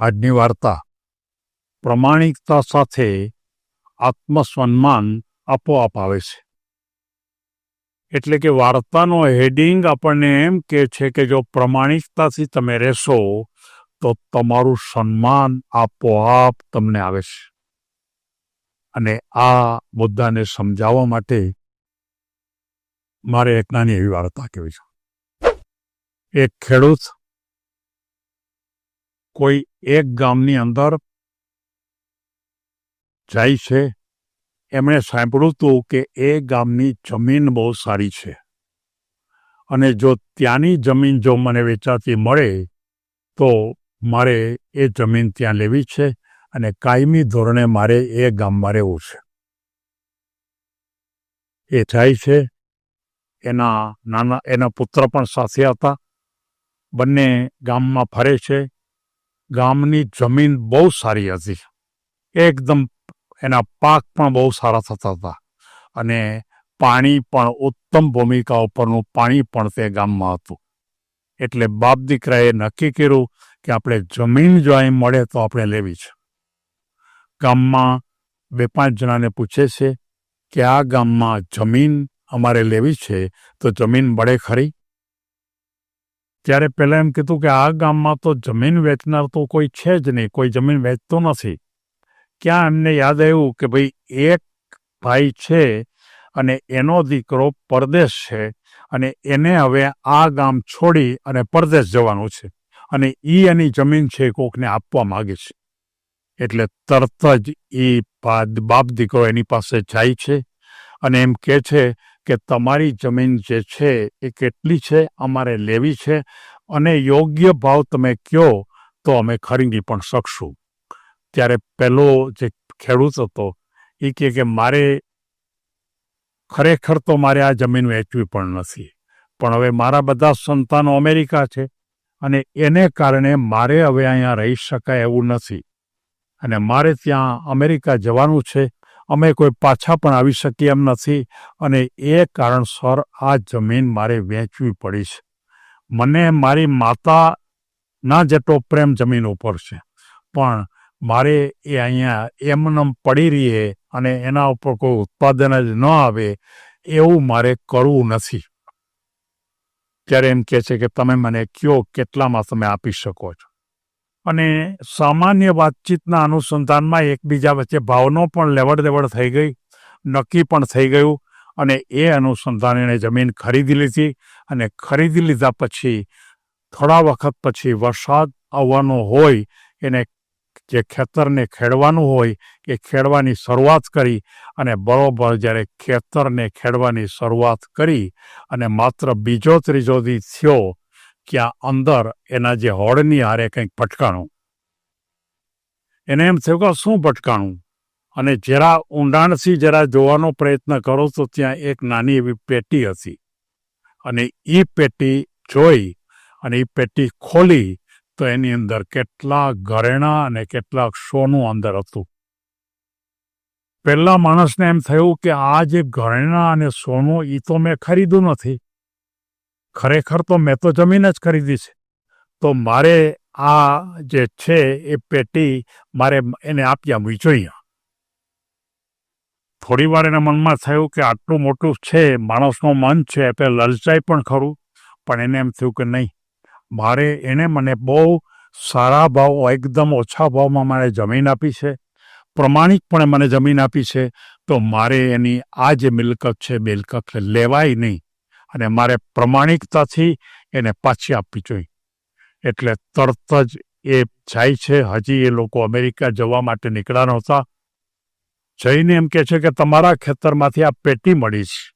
આજની વાર્તા. પ્રમાણિકતા સાથે આત્મસન્માન આપોઆપ આવે છે. એટલે કે વાર્તાનો હેડિંગ આપણને એમ કે છે કે જો પ્રમાણિકતાથી તમે રહેશો, તો તમારું સન્માન આપોઆપ તમને આવે છે. અને આ મુદ્દાને સમજાવવા માટે મારે એક નાની એવી વાર્તા કહેવી છે. એક ખેડૂત કોઈ એક ગામની અંદર જાય છે? એમણે સાંભળ્યું હતું કે એ ગામની જમીન બહુ સારી છે. અને જો ત્યાંની જમીન જો મને વેચાતી મળે, તો મારે એ જમીન ત્યાં લેવી છે અને કાયમી ધોરણે મારે એ ગામમાં રહેવું છે. એ થાય છે. એના નાના, એના પુત્ર પણ સાથે હતા. બંને ગામમાં ફરે છે. ગામની જમીન બહુ સારી હતી. એકદમ એના પાક પણ બહુ સારા થતા હતા. અને પાણી પણ ઉત્તમ ભૂમિકા ઉપરનું પાણી પણ તે ગામમાં હતું. એટલે બાપ દીકરાએ નક્કી કર્યું કે આપણે જમીન જો અહીં મળે તો આપણે લેવી છે. ગામમાં બે પાંચ જણાને પૂછે છે કે આ ગામમાં જમીન અમારે લેવી છે તો જમીન મળે ખરી? ત્યારે પહેલાં એમ કીધું કે આ ગામમાં તો જમીન વેચનાર તો કોઈ છે જ નહીં, કોઈ જમીન વેચતો નથી. ક્યાં એમને યાદ આવ્યું કે ભાઈ એક ભાઈ છે અને એનો દીકરો પરદેશ છે અને એને હવે આ ગામ છોડી અને પરદેશ જવાનું છે અને એ એની જમીન છે કોકને આપવા માગે છે. એટલે તરત જ એ બાપ દીકરો એની પાસે જાય છે અને એમ કહે છે કે તમારી જમીન જે છે એ કેટલી છે, અમારે લેવી છે અને યોગ્ય ભાવ તમે કહો તો અમે ખરીદી પણ શકશું. ત્યારે પહેલો જે ખેડૂત હતો એ કહે કે મારે ખરેખર તો મારે આ જમીન વેચવી પણ નથી. પણ હવે મારા બધા સંતાનો અમેરિકા છે અને એને કારણે મારે હવે અહીંયા રહી શકાય એવું નથી. અને મારે ત્યાં અમેરિકા જવાનું છે અમે કોઈ પાછા પણ આવી શકીએ એમ નથી અને એ કારણસર આ જમીન મારે વેચવી પડી છે. મને મારી માતાના જેટલો પ્રેમ જમીન ઉપર છે, પણ મારે એ અહીંયા એમનેમ પડી રહીએ અને એના ઉપર કોઈ ઉત્પાદન જ ન આવે એવું મારે કરવું નથી. ત્યારે એમ કહે છે કે તમે મને કયો કેટલામાં તમે આપી શકો છો? અને સામાન્ય વાતચીતના અનુસંધાનમાં એકબીજા વચ્ચે ભાવનો પણ લેવડ દેવડ થઈ ગઈ, નક્કી પણ થઈ ગયું અને એ અનુસંધાન એણે જમીન ખરીદી લીધી અને ખરીદી લીધા પછી થોડા વખત પછી વરસાદ આવવાનો હોય, એને જે ખેતરને ખેડવાનું હોય એ ખેડવાની શરૂઆત કરી અને બરોબર જ્યારે ખેતરને ખેડવાની શરૂઆત કરી અને માત્ર બીજો ત્રીજો દી થયો ક્યાં અંદર એના જે હોડની હારે કંઈક પટકાણું એને એમ થયું કે શું પટકાણું અને જરા ઊંડાણથી જરા જોવાનો પ્રયત્ન કરો તો ત્યાં એક નાની એવી પેટી હતી. અને એ પેટી જોઈ અને એ પેટી ખોલી તો એની અંદર કેટલાક ઘરેણા અને કેટલાક સોનું અંદર હતું. પહેલા માણસને એમ થયું કે આ જે ઘરેણા અને સોનું એ તો મેં ખરીદ્યું નથી. ખરેખર તો મેં તો જમીન જ ખરીદી છે. તો મારે આ જે છે એ પેટી મારે એને આપી આવવી જોઈએ. થોડી વાર એના મનમાં થયું કે આટલું મોટું છે, માણસનું મન છે, એટલે લલચાઈ પણ ખરું, પણ એને એમ થયું કે નહીં. મારે એણે મને બહુ સારા ભાવ, એકદમ ઓછા ભાવમાં મારે જમીન આપી છે, પ્રમાણિકપણે મને જમીન આપી છે, તો મારે એની આ જે મિલકત છે, મિલકત લેવાય નહીં. અને મારે પ્રમાણિકતાથી એને પાછી આપવી જોઈએ. એટલે તરત જ એ જાય છે. હજી એ લોકો અમેરિકા જવા માટે નીકળ્યા નહોતા. જઈને એમ કહે છે કે તમારા ખેતરમાંથી આ પેટી મળી છે.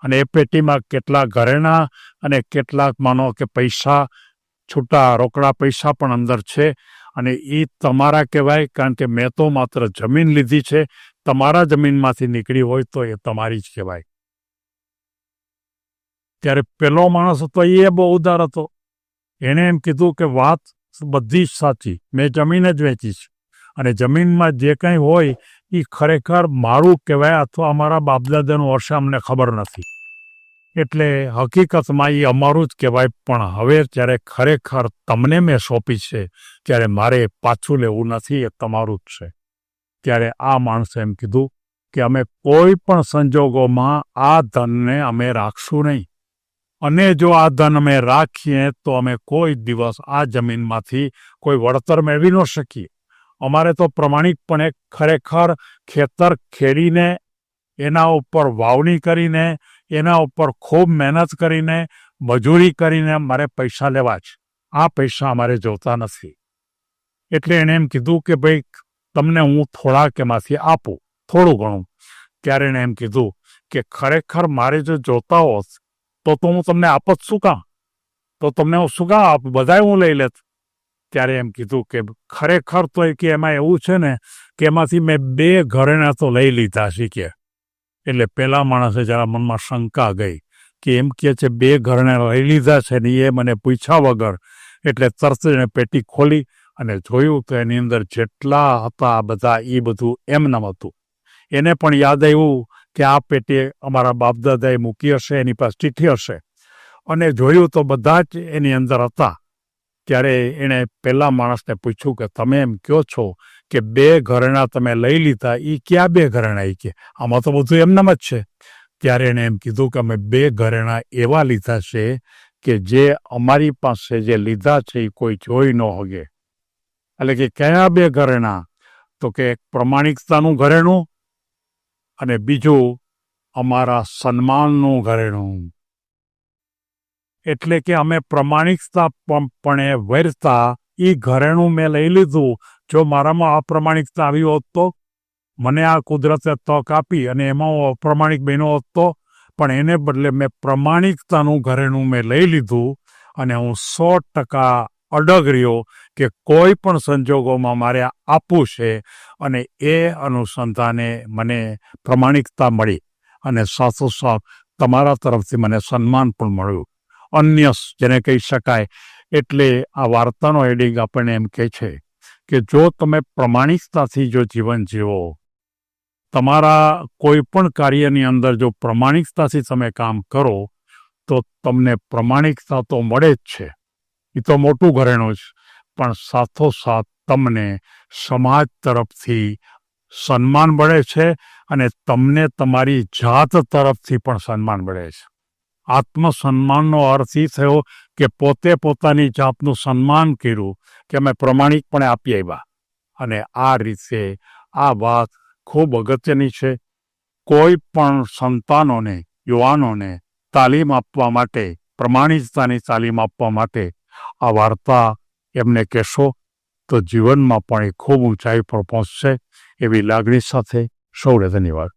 અને એ પેટીમાં કેટલા ઘરેણા અને કેટલાક માનો કે પૈસા, છૂટા રોકડા પૈસા પણ અંદર છે. અને એ તમારા કહેવાય કારણ કે મેં તો માત્ર જમીન લીધી છે. તમારા જમીનમાંથી નીકળી હોય તો એ તમારી જ કહેવાય. ત્યારે પેલો માણસ હતો એ બહુ ઉદાર હતો. એણે એમ કીધું કે વાત બધી જ સાચી, મેં જમીન જ વેચી છે. અને જમીનમાં જે કંઈ હોય એ ખરેખર મારું કહેવાય અથવા અમારા બાપદાદાનું વર્ષે અમને ખબર નથી. એટલે હકીકતમાં એ અમારું જ કહેવાય, પણ હવે જ્યારે ખરેખર તમને મેં સોંપી છે, ત્યારે મારે પાછું લેવું નથી, એ તમારું જ છે. ત્યારે આ માણસે એમ કીધું કે અમે કોઈ પણ સંજોગોમાં આ ધનને અમે રાખશું નહીં. અને જો આ ધન અમે રાખીએ, તો અમે કોઈ દિવસ આ જમીનમાંથી કોઈ વળતર મેળવી ન શકીએ. અમારે તો પ્રમાણિકપણે ખરેખર ખેતર ખેડીને, એના ઉપર વાવણી કરીને, એના ઉપર ખૂબ મહેનત કરીને, મજૂરી કરીને મારે પૈસા લેવા છે. આ પૈસા અમારે જોતા નથી. એટલે એણે એમ કીધું કે ભાઈ, તમને હું થોડાક એમાંથી આપું, થોડું ઘણું. ત્યારે એણે એમ કીધું કે, ખરેખર મારે જો જોતા હોત તો તો હું તમને આપત શું કાં તો તમને હું શું કાં આપ બધાય હું લઈ લેત. ત્યારે એમ કીધું કે ખરેખર તો કે એમાં એવું છે ને કે એમાંથી મેં બે ઘરેણા તો લઈ લીધા શીખે એટલે પેલા માણસે જરા મનમાં શંકા ગઈ કે એમ કે છે બે ઘરેણા લઈ લીધા છે ને એ મને પૂછ્યા વગર એટલે તરત એણે પેટી ખોલી અને જોયું તો એની અંદર જેટલા હતા બધા એ બધું એમનામ હતું. એને પણ યાદ આવ્યું કે આ પેટી અમારા બાપદાદાએ મૂકી હશે, એની પાસે ચિઠ્ઠી હશે. અને જોયું તો બધા જ એની અંદર હતા. ત્યારે એણે પહેલાં માણસને પૂછ્યું કે તમે એમ કહો છો કે બે ઘરેણા તમે લઈ લીધા એ ક્યાં બે ઘરેણા? એ કે આમાં તો બધું એમનામ જ છે. ત્યારે એણે એમ કીધું કે અમે બે ઘરેણા એવા લીધા છે કે જે અમારી પાસે જે લીધા છે એ કોઈ જોઈ ન હગે. એટલે કે કયા બે ઘરેણા? તો કે એક પ્રમાણિકતાનું ઘરેણું અને બીજું, અમારા સન્માનનું ઘરેણું. એટલે કે અમે પ્રમાણિકતા પણ વેરતા એ ઘરેણું મેં લઈ લીધું. જો મારામાં અપ્રમાણિકતા આવી હોત તો? મને આ કુદરતે તક આપી અને એમાં હું અપ્રમાણિક બન્યો હોત તો? પણ એને બદલે મેં પ્રમાણિકતાનું ઘરેણું મેં લઈ લીધું અને હું સો ટકા અડગ રહ્યો કે કોઈ પણ સંજોગોમાં મારે આપવું છે અને એ અનુસંધાને મને પ્રમાણિકતા મળી અને સાથોસાથ તમારા તરફથી મને સન્માન પણ મળ્યું. અન્ય જેને કહી શકાય, એટલે આ વાર્તાનો હેડિંગ આપણને એમ કહે છે કે જો તમે પ્રમાણિકતાથી જો જીવન જીવો, તમારા કોઈ પણ કાર્યની અંદર જો પ્રમાણિકતાથી તમે કામ કરો, તો તમને પ્રમાણિકતા તો મળે જ છે. એ તો મોટું ઘરેણું છે. પણ સાથોસાથ તમને સમાજ તરફથી સન્માન મળે છે અને તમને તમારી જાત તરફથી પણ સન્માન મળે છે. આત્મસન્માનનો અર્થ એ થયો કે પોતે પોતાની જાતનું સન્માન કર્યું કે અમે પ્રમાણિકપણે આપી આવ્યા અને આ રીતે આ વાત ખૂબ અગત્યની છે. કોઈ પણ સંતાનોને, યુવાનોને તાલીમ આપવા માટે, પ્રમાણિકતાની તાલીમ આપવા માટે આ વાર્તા એમને કહેશો તો જીવનમાં પણ એ ખૂબ ઊંચાઈ પર પહોંચશે એવી લાગણી સાથે સૌને ધન્યવાદ.